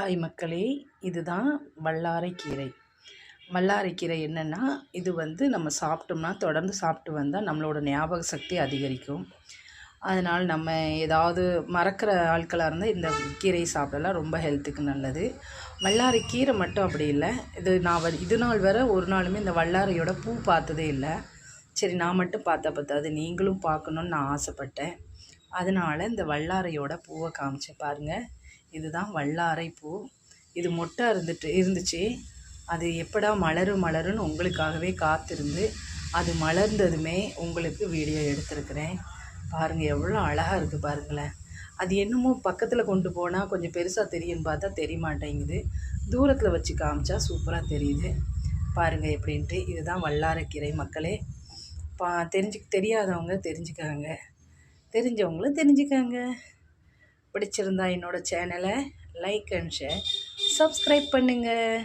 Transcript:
Hi மக்களே இதுதான் வல்லாரைக்கீரை வல்லாரைக்கீரை என்னென்னா இது வந்து நம்ம சாப்பிட்டோம்னா தொடர்ந்து சாப்பிட்டு வந்தால் நம்மளோட ஞாபக சக்தி அதிகரிக்கும். அதனால் நம்ம ஏதாவது மறக்கிற ஆட்களாக இருந்தால் இந்த கீரை சாப்பிடலாம். ரொம்ப ஹெல்த்துக்கு நல்லது. வல்லாரை கீரை மட்டும் அப்படி இல்லை. இது நான் இது நாள் வரை ஒரு நாளுமே இந்த வல்லாரையோட பூ பார்த்ததே இல்லை. சரி நான் மட்டும் பார்த்தா பார்த்தாது நீங்களும் பார்க்கணுன்னு நான் ஆசைப்பட்டேன். அதனால் இந்த வல்லாரையோட பூவை காமிச்சேன். பாருங்கள் இதுதான் வல்லாரை பூ. இது மொட்டை இருந்துட்டு இருந்துச்சு. அது எப்படா மலரும் மலருன்னு உங்களுக்காகவே காத்திருந்து அது மலர்ந்ததுமே உங்களுக்கு வீடியோ எடுத்திருக்கிறேன். பாருங்கள் எவ்வளோ அழகாக இருக்குது பாருங்களேன். அது என்னமோ பக்கத்தில் கொண்டு போனால் கொஞ்சம் பெருசாக தெரியும்னு பார்த்தா தெரிய மாட்டேங்குது தூரத்தில் வச்சு காமிச்சா சூப்பராக தெரியுது. பாருங்கள் எப்படின்ட்டு. இதுதான் வல்லாரக்கீரை மக்களே. பா தெரிஞ்சு தெரியாதவங்க தெரிஞ்சுக்காங்க. தெரிஞ்சவங்களும் தெரிஞ்சுக்காங்க. பிடிச்சிருந்தா என்னோடய சேனலை லைக் அண்ட் ஷேர். சப்ஸ்கிரைப் பண்ணுங்கள்